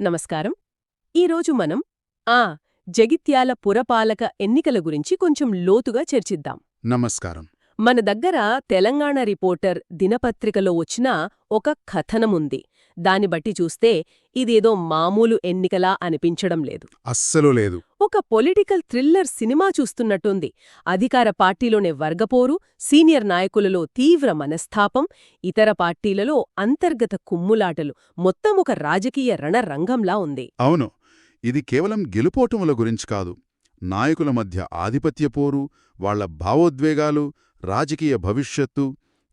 నమస్కారం. ఈరోజు మనం ఆ జగిత్యాల పురపాలక ఎన్నికల గురించి కొంచెం లోతుగా చర్చిద్దాం. నమస్కారం. మన దగ్గర తెలంగాణ రిపోర్టర్ దినపత్రికలో వచ్చిన ఒక కథనముంది. దాన్ని బట్టి చూస్తే ఇదేదో మామూలు ఎన్నికలా అనిపించడం లేదు. అస్సలు లేదు. ఒక పొలిటికల్ థ్రిల్లర్ సినిమా చూస్తున్నట్టుంది. అధికార పార్టీలోనే వర్గపోరు సీనియర్ నాయకులలో తీవ్ర మనస్తాపం ఇతర పార్టీలలో అంతర్గత కుమ్ములాటలు మొత్తం ఒక రాజకీయ రణరంగంలా ఉంది. అవును. ఇది కేవలం గెలుపోటముల గురించి కాదు. నాయకుల మధ్య ఆధిపత్య పోరు వాళ్ళ భావోద్వేగాలు రాజకీయ భవిష్యత్తు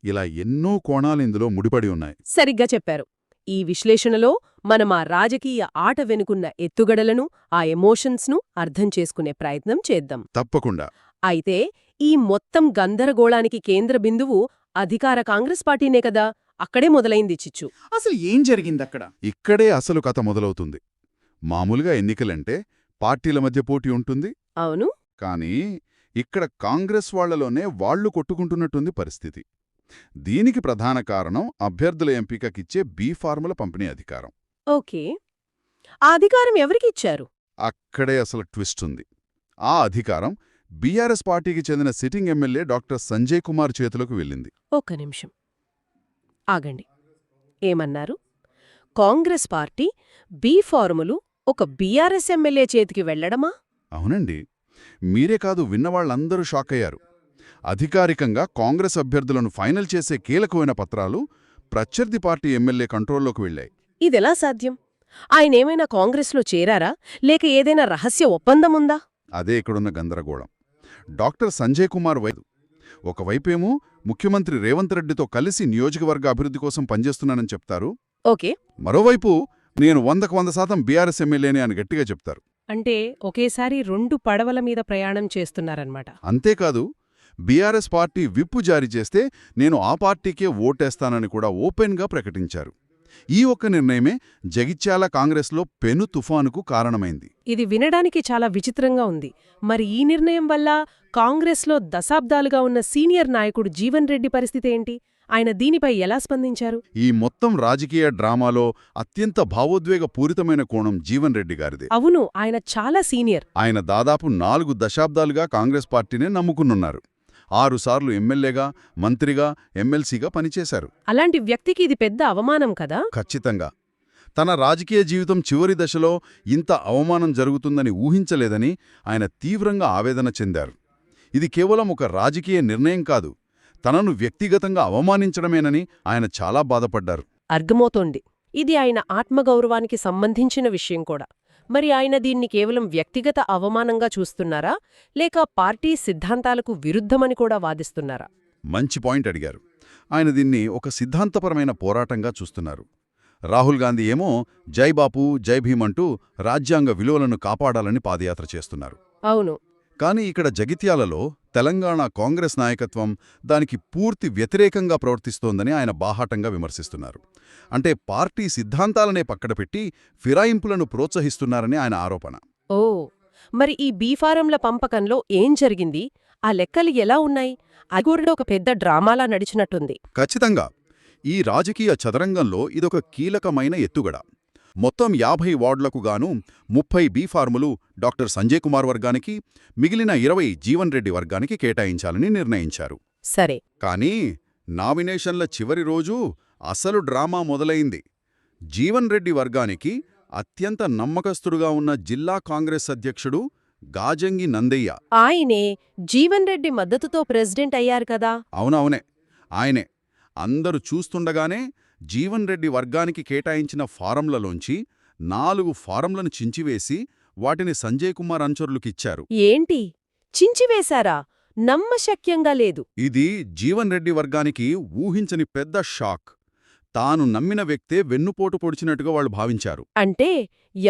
ఇలా ఎన్నో కోణాలు ఇందులో ముడిపడి ఉన్నాయి. సరిగ్గా చెప్పారు. ఈ విశ్లేషణలో మనం ఆ రాజకీయ ఆట వెనుకున్న ఎత్తుగడలను ఆ ఎమోషన్స్ను అర్థం చేసుకునే ప్రయత్నం చేద్దాం. తప్పకుండా. అయితే ఈ మొత్తం గందరగోళానికి కేంద్ర బిందువు అధికార కాంగ్రెస్ పార్టీనే కదా? అక్కడే మొదలైంది చిచ్చు. అసలు ఏం జరిగింది అక్కడ? ఇక్కడే అసలు కథ మొదలవుతుంది. మామూలుగా ఎన్నికలంటే పార్టీల మధ్య పోటీ ఉంటుంది. అవును. కానీ ఇక్కడ కాంగ్రెస్ వాళ్ళలోనే వాళ్ళు కొట్టుకుంటున్నట్టుంది పరిస్థితి. దీనికి ప్రధాన కారణం అభ్యర్థుల ఎంపికకిచ్చే బీ ఫార్ముల పంపిణీ అధికారం. ఓకే. ఆ అధికారం ఎవరికి ఇచ్చారు? అక్కడే అసలు ట్విస్ట్ ఉంది. ఆ అధికారం బీఆర్ఎస్ పార్టీకి చెందిన sitting MLA doctor Sanjay Kumar చేతులకు వెళ్ళింది. ఒక్క నిమిషం. ఆగండి. ఏమన్నారు? కాంగ్రెస్ పార్టీ బీ ఫార్ములు ఒక బీఆర్ఎస్ ఎమ్మెల్యే చేతికి వెళ్ళడమా అవునండి. మీరే కాదు విన్నవాళ్ళందరూ షాక్ అయ్యారు అధికారికంగా కాంగ్రెస్ అభ్యర్థులను ఫైనల్ చేసే కీలకమైన పత్రాలు ప్రత్యర్థి పార్టీ ఎమ్మెల్యే కంట్రోల్లోకి వెళ్ళాయి ఇదెలా సాధ్యం? ఆయనేమైనా కాంగ్రెస్లో చేరారా? లేక ఏదైనా రహస్య ఒప్పందముందా? అదే ఇక్కడున్న గందరగోళం. డాక్టర్ సంజయ్ కుమార్ వైద్యు ఒకవైపేమో ముఖ్యమంత్రి రేవంత్ రెడ్డితో కలిసి నియోజకవర్గ అభివృద్ధి కోసం పనిచేస్తున్నానని చెప్తారు. ఓకే. మరోవైపు నేను వందకు వంద శాతం బీఆర్ఎస్ ఎమ్మెల్యేనే అని గట్టిగా చెప్తారు. అంటే ఒకేసారి రెండు పడవల మీద ప్రయాణం చేస్తున్నారన్నమాట. అంతేకాదు బీఆర్ఎస్ పార్టీ విప్పు జారీ చేస్తే నేను ఆ పార్టీకే ఓటేస్తానని కూడా ఓపెన్గా ప్రకటించారు. ఈ ఒక్క నిర్ణయమే జగిత్యాల కాంగ్రెస్లో పెను తుఫానుకు కారణమైంది. ఇది వినడానికి చాలా విచిత్రంగా ఉంది. మరి ఈ నిర్ణయం వల్ల కాంగ్రెస్లో దశాబ్దాలుగా ఉన్న సీనియర్ నాయకుడు జీవన్ రెడ్డి పరిస్థితి ఏంటి? ఆయన దీనిపై ఎలా స్పందించారు? ఈ మొత్తం రాజకీయ డ్రామాలో అత్యంత భావోద్వేగ పూరితమైన కోణం జీవన్ రెడ్డి గారిదే. అవును ఆయన చాలా సీనియర్. ఆయన దాదాపు నాలుగు దశాబ్దాలుగా కాంగ్రెస్ పార్టీనే నమ్ముకునున్నారు. ఆరుసార్లు ఎమ్మెల్యేగా మంత్రిగా ఎమ్మెల్సీగా పనిచేశారు. అలాంటి వ్యక్తికి ఇది పెద్ద అవమానం కదా? ఖచ్చితంగా. తన రాజకీయ జీవితం చివరి దశలో ఇంత అవమానం జరుగుతుందని ఊహించలేదని ఆయన తీవ్రంగా ఆవేదన చెందారు. ఇది కేవలం ఒక రాజకీయ నిర్ణయం కాదు తనను వ్యక్తిగతంగా అవమానించడమేనని ఆయన చాలా బాధపడ్డారు. అర్గమవుతోంది ఇది ఆయన ఆత్మగౌరవానికి సంబంధించిన విషయం కూడా. మరి ఆయన దీన్ని కేవలం వ్యక్తిగత అవమానంగా చూస్తున్నారా? లేక పార్టీ సిద్ధాంతాలకు విరుద్ధమని కూడా వాదిస్తున్నారా? మంచి పాయింట్ అడిగారు. ఆయన దీన్ని ఒక సిద్ధాంతపరమైన పోరాటంగా చూస్తున్నారు. రాహుల్ గాంధీ ఏమో జై బాపు జై భీమ్ అంటూ రాజ్యాంగ విలువలను కాపాడాలని పాదయాత్ర చేస్తున్నారు. అవును. కానీ ఇక్కడ జగిత్యాలలో తెలంగాణ కాంగ్రెస్ నాయకత్వం దానికి పూర్తి వ్యతిరేకంగా ప్రవర్తిస్తోందని ఆయన బాహాటంగా విమర్శిస్తున్నారు. అంటే పార్టీ సిద్ధాంతాలనే పక్కడపెట్టి ఫిరాయింపులను ప్రోత్సహిస్తున్నారని ఆయన ఆరోపణ. ఓ మరి ఈ బీఫారంల పంపకంలో ఏం జరిగింది? ఆ లెక్కలు ఎలా ఉన్నాయి? కూడా ఒక పెద్ద డ్రామాలా నడిచినట్టుంది. ఖచ్చితంగా. ఈ రాజకీయ చదరంగంలో ఇదొక కీలకమైన ఎత్తుగడ. మొత్తం యాభై వార్డులకు గాను ముప్పై బీ ఫార్ములు డాక్టర్ సంజయ్ కుమార్ వర్గానికి మిగిలిన ఇరవై జీవన్ రెడ్డి వర్గానికి కేటాయించాలని నిర్ణయించారు. సరే. కానీ నామినేషన్ల చివరి రోజు అసలు డ్రామా మొదలైంది. జీవన్ రెడ్డి వర్గానికి అత్యంత నమ్మకస్తుడుగా ఉన్న జిల్లా కాంగ్రెస్ అధ్యక్షుడు గాజంగి నందయ్య. ఆయనే జీవన్ రెడ్డి మద్దతుతో ప్రెసిడెంట్ అయ్యారు కదా? అవునవునే. ఆయనే. అందరూ చూస్తుండగానే జీవన్ రెడ్డి వర్గానికి కేటాయించిన ఫారంలలోంచి నాలుగు ఫారంలను చించివేసి వాటిని సంజయ్ కుమార్ అనుచరులకిచ్చారు. ఏంటి? చించివేశారా? నమ్మశక్యంగా లేదు. ఇది జీవన్ రెడ్డి వర్గానికి ఊహించని పెద్ద షాక్. తాను నమ్మిన వ్యక్తే వెన్నుపోటు పొడిచినట్టుగా వాళ్ళు భావించారు. అంటే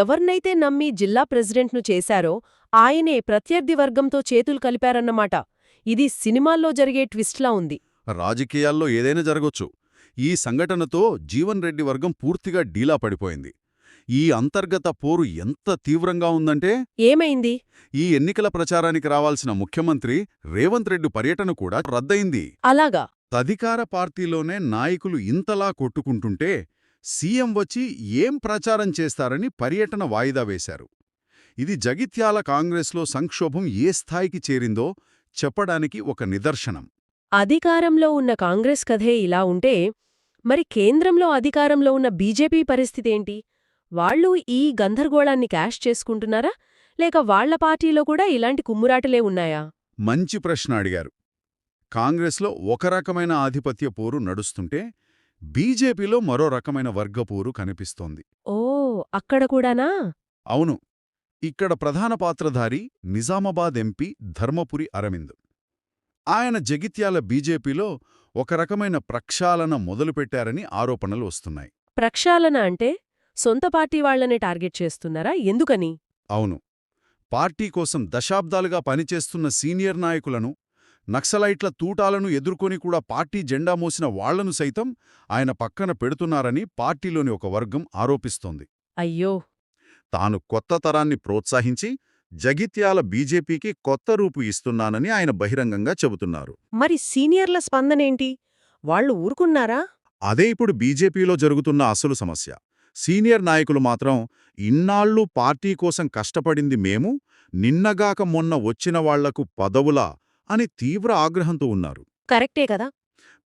ఎవర్నైతే నమ్మి జిల్లా ప్రెసిడెంట్ను చేశారో ఆయనే ప్రత్యర్థి వర్గంతో చేతులు కలిపారన్నమాట. ఇది సినిమాల్లో జరిగే ట్విస్ట్లా ఉంది. రాజకీయాల్లో ఏదైనా జరగొచ్చు. ఈ సంఘటనతో జీవన్ రెడ్డి వర్గం పూర్తిగా డీలా పడిపోయింది. ఈ అంతర్గత పోరు ఎంత తీవ్రంగా ఉందంటే ఏమైంది? ఈ ఎన్నికల ప్రచారానికి రావాల్సిన ముఖ్యమంత్రి రేవంత్ రెడ్డి పర్యటన కూడా రద్దయింది. అలాగా? తధికార పార్టీలోనే నాయకులు ఇంతలా కొట్టుకుంటుంటే సీఎం వచ్చి ఏం ప్రచారం చేస్తారని పర్యటన వాయిదా వేశారు. ఇది జగిత్యాల కాంగ్రెస్లో సంక్షోభం ఏ స్థాయికి చేరిందో చెప్పడానికి ఒక నిదర్శనం. అధికారంలో ఉన్న కాంగ్రెస్ కథే ఇలా ఉంటే మరి కేంద్రంలో అధికారంలో ఉన్న బీజేపీ పరిస్థితేంటి వాళ్ళు ఈ గందరగోళాన్ని క్యాష్ చేసుకుంటున్నారా? లేక వాళ్ళ పార్టీలో కూడా ఇలాంటి కుమ్మురాటలే ఉన్నాయా? మంచి ప్రశ్న అడిగారు. కాంగ్రెస్లో ఒక రకమైన ఆధిపత్య పోరు నడుస్తుంటే బీజేపీలో మరో రకమైన వర్గపోరు కనిపిస్తోంది. ఓ అక్కడ కూడానా? అవును. ఇక్కడ ప్రధాన పాత్రధారి నిజామాబాద్ ఎంపీ ధర్మపురి అరవింద్. ఆయన జగిత్యాల బీజేపీలో ఒక రకమైన ప్రక్షాళన మొదలుపెట్టారని ఆరోపణలు వస్తున్నాయి. ప్రక్షాళన అంటే సొంత పార్టీ వాళ్ళనే టార్గెట్ చేస్తున్నారా? ఎందుకని? అవును. పార్టీ కోసం దశాబ్దాలుగా పనిచేస్తున్న సీనియర్ నాయకులను నక్సలైట్ల తూటాలను ఎదుర్కొని కూడా పార్టీ జెండా మోసిన వాళ్ళను సైతం ఆయన పక్కన పెడుతున్నారని పార్టీలోని ఒక వర్గం ఆరోపిస్తోంది. అయ్యో! తాను కొత్త తరాన్ని ప్రోత్సహించి జగిత్యాల బీజేపీకి కొత్త రూపు ఇస్తున్నానని ఆయన బహిరంగంగా చెబుతున్నారు. మరి సీనియర్ల స్పందనేంటి? వాళ్ళు ఊరుకున్నారా? అదే ఇప్పుడు బీజేపీలో జరుగుతున్న అసలు సమస్య. సీనియర్ నాయకులు మాత్రం ఇన్నాళ్ళు పార్టీ కోసం కష్టపడింది మేము నిన్నగాక మొన్న వచ్చిన వాళ్ళకు పదవులా అని తీవ్ర ఆగ్రహంతో ఉన్నారు. కరెక్టే కదా?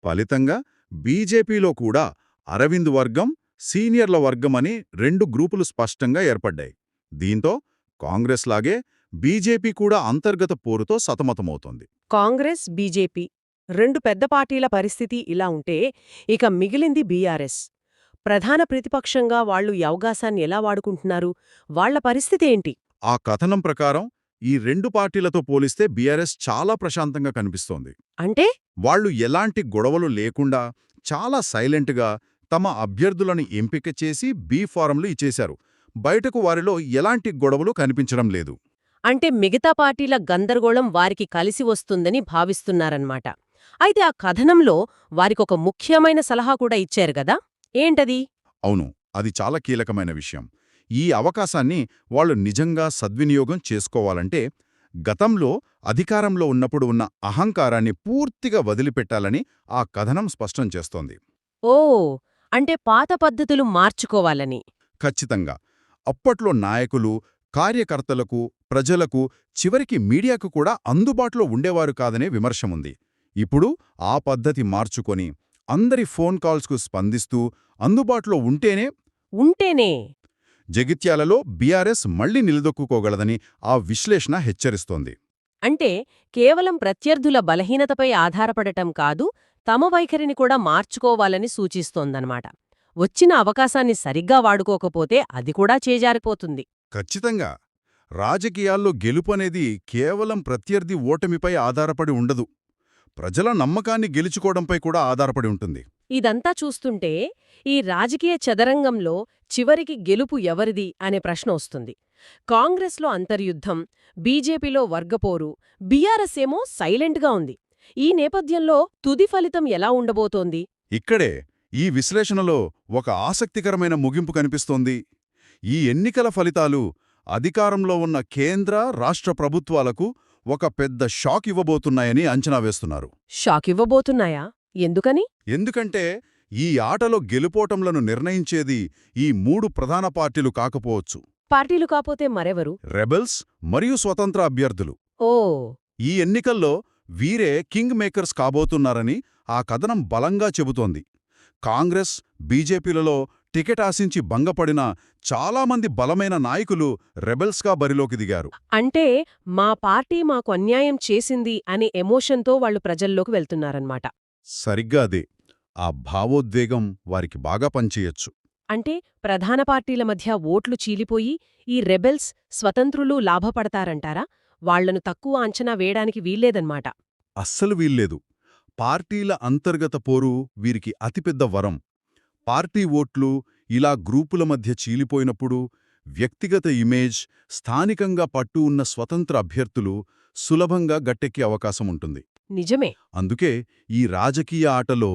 ఫలితంగా బీజేపీలో కూడా అరవింద్ వర్గం సీనియర్ల వర్గమని రెండు గ్రూపులు స్పష్టంగా ఏర్పడ్డాయి. దీంతో కాంగ్రెస్ లాగే బీజేపీ కూడా అంతర్గత పోరుతో సతమతమవుతోంది. కాంగ్రెస్ బీజేపీ రెండు పెద్ద పార్టీల పరిస్థితి ఇలా ఉంటే ఇక మిగిలింది బీఆర్ఎస్. ప్రధాన ప్రతిపక్షంగా వాళ్ళు ఈ అవకాశాన్ని ఎలా వాడుకుంటున్నారు? వాళ్ళ పరిస్థితి ఏంటి? ఆ కథనం ప్రకారం ఈ రెండు పార్టీలతో పోలిస్తే బీఆర్ఎస్ చాలా ప్రశాంతంగా కనిపిస్తోంది. అంటే? వాళ్ళు ఎలాంటి గొడవలు లేకుండా చాలా సైలెంట్గా తమ అభ్యర్థులను ఎంపిక చేసి బీ ఫారంలు ఇచ్చేశారు. బయటకు వారిలో ఎలాంటి గొడవలు కనిపించడం లేదు. అంటే మిగతా పార్టీల గందరగోళం వారికి కలిసి వస్తుందని భావిస్తున్నారన్నమాట. అయితే ఆ కథనంలో వారికొక ముఖ్యమైన సలహా కూడా ఇచ్చారు గదా ఏంటది? అవును అది చాలా కీలకమైన విషయం. ఈ అవకాశాన్ని వాళ్ళు నిజంగా సద్వినియోగం చేసుకోవాలంటే గతంలో అధికారంలో ఉన్నప్పుడు ఉన్న అహంకారాన్ని పూర్తిగా వదిలిపెట్టాలని ఆ కథనం స్పష్టం చేస్తోంది. ఓ అంటే పాత పద్ధతులు మార్చుకోవాలని. ఖచ్చితంగా. అప్పట్లో నాయకులు కార్యకర్తలకు ప్రజలకు చివరికి మీడియాకు కూడా అందుబాటులో ఉండేవారు కాదనే విమర్శముంది. ఇప్పుడు ఆ పద్ధతి మార్చుకొని అందరి ఫోన్ కాల్స్కు స్పందిస్తూ అందుబాటులో ఉంటేనే ఉంటేనే. జగిత్యాలలో బీఆర్ఎస్ మళ్ళీ నిలదొక్కుకోగలదని ఆ విశ్లేషణ హెచ్చరిస్తోంది. అంటే కేవలం ప్రత్యర్థుల బలహీనతపై ఆధారపడటం కాదు తమ వైఖరిని కూడా మార్చుకోవాలని సూచిస్తోందన్నమాట. వచ్చిన అవకాశాన్ని సరిగ్గా వాడుకోకపోతే అది కూడా చేజారిపోతుంది. ఖచ్చితంగా. రాజకీయాల్లో గెలుపనేది కేవలం ప్రత్యర్థి ఓటమిపై ఆధారపడి ఉండదు. ప్రజల నమ్మకాన్ని గెలుచుకోవడంపై కూడా ఆధారపడి ఉంటుంది. ఇదంతా చూస్తుంటే ఈ రాజకీయ చదరంగంలో చివరికి గెలుపు ఎవరిది అనే ప్రశ్న వస్తుంది. కాంగ్రెస్లో అంతర్యుద్ధం బీజేపీలో వర్గపోరు బీఆర్ఎస్ ఏమో సైలెంట్గా ఉంది. ఈ నేపథ్యంలో తుది ఫలితం ఎలా ఉండబోతోంది? ఇక్కడే ఈ విశ్లేషణలో ఒక ఆసక్తికరమైన ముగింపు కనిపిస్తోంది. ఈ ఎన్నికల ఫలితాలు అధికారంలో ఉన్న కేంద్ర రాష్ట్ర ప్రభుత్వాలకు ఒక పెద్ద షాక్ ఇవ్వబోతున్నాయని అంచనా వేస్తున్నారు. షాక్ ఇవ్వబోతున్నాయా? ఎందుకని? ఎందుకంటే ఈ ఆటలో గెలుపోటంలను నిర్ణయించేది ఈ మూడు ప్రధాన పార్టీలు కాకపోవచ్చు. పార్టీలు కాపోతే మరెవరు? రెబెల్స్ మరియు స్వతంత్ర అభ్యర్థులు. ఓ! ఈ ఎన్నికల్లో వీరే కింగ్ మేకర్స్ కాబోతున్నారని ఆ కథనం బలంగా చెబుతోంది. కాంగ్రెస్ బీజేపీలలో టికెట్ ఆశించి భంగపడిన చాలామంది బలమైన నాయకులు రెబెల్స్గా బరిలోకి దిగారు. అంటే మా పార్టీ మాకు అన్యాయం చేసింది అనే ఎమోషన్తో వాళ్ళు ప్రజల్లోకి వెళ్తున్నారన్నమాట. సరిగ్గా అదే. ఆ భావోద్వేగం వారికి బాగా పనిచేయొచ్చు. అంటే ప్రధాన పార్టీల మధ్య ఓట్లు చీలిపోయి ఈ రెబెల్స్ స్వతంత్రులు లాభపడతారంటారా? వాళ్ళను తక్కువ అంచనా వేయడానికి వీల్లేదన్నమాట. అస్సలు వీల్లేదు. పార్టీల అంతర్గత పోరు వీరికి అతిపెద్ద వరం. పార్టీ ఓట్లు ఇలా గ్రూపుల మధ్య చీలిపోయినప్పుడు వ్యక్తిగత ఇమేజ్ స్థానికంగా పట్టు ఉన్న స్వతంత్ర అభ్యర్థులు సులభంగా గట్టెక్కే అవకాశం ఉంటుంది. నిజమే. అందుకే ఈ రాజకీయ ఆటలో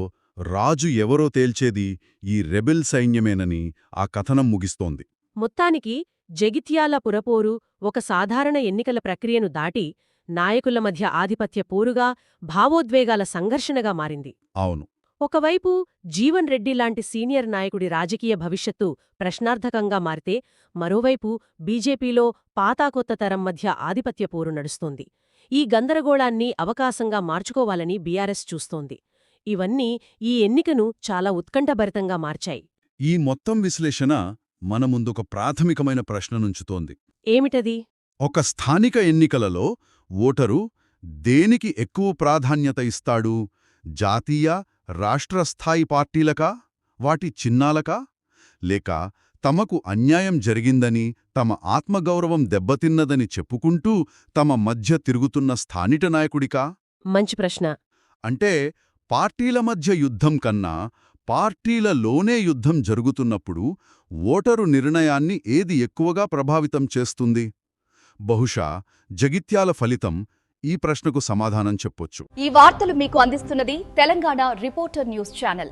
రాజు ఎవరో తేల్చేది ఈ రెబెల్ సైన్యమేనని ఆ కథనం ముగిస్తోంది. మొత్తానికి జగిత్యాల పురపోరు ఒక సాధారణ ఎన్నికల ప్రక్రియను దాటి నాయకుల మధ్య ఆధిపత్య పోరుగా భావోద్వేగాల సంఘర్షణగా మారింది. అవును. ఒకవైపు జీవన్ రెడ్డి లాంటి సీనియర్ నాయకుడి రాజకీయ భవిష్యత్తు ప్రశ్నార్థకంగా మారితే మరోవైపు బీజేపీలో పాతాకొత్త తరం మధ్య ఆధిపత్య పోరు నడుస్తోంది. ఈ గందరగోళాన్ని అవకాశంగా మార్చుకోవాలని బీఆర్ఎస్ చూస్తోంది. ఇవన్నీ ఈ ఎన్నికను చాలా ఉత్కంఠభరితంగా మార్చాయి. ఈ మొత్తం విశ్లేషణ మన ముందొక ప్రాథమికమైన ప్రశ్న నుంచుతోంది. ఏమిటది? ఒక స్థానిక ఎన్నికలలో ఓటరు దేనికి ఎక్కువ ప్రాధాన్యత ఇస్తాడు? జాతీయ రాష్ట్రస్థాయి పార్టీలకా? వాటి చిన్నాలకా? లేక తమకు అన్యాయం జరిగిందని తమ ఆత్మగౌరవం దెబ్బతిన్నదని చెప్పుకుంటూ తమ మధ్య తిరుగుతున్న స్థానిక నాయకుడికా? మంచి ప్రశ్న. అంటే పార్టీల మధ్య యుద్ధం కన్నా పార్టీలలోనే యుద్ధం జరుగుతున్నప్పుడు ఓటరు నిర్ణయాన్ని ఏది ఎక్కువగా ప్రభావితం చేస్తుంది? బహుశా జగిత్యాల ఫలితం ఈ ప్రశ్నకు సమాధానం చెప్పొచ్చు. ఈ వార్తలు మీకు అందిస్తున్నది తెలంగాణ రిపోర్టర్ న్యూస్ ఛానల్.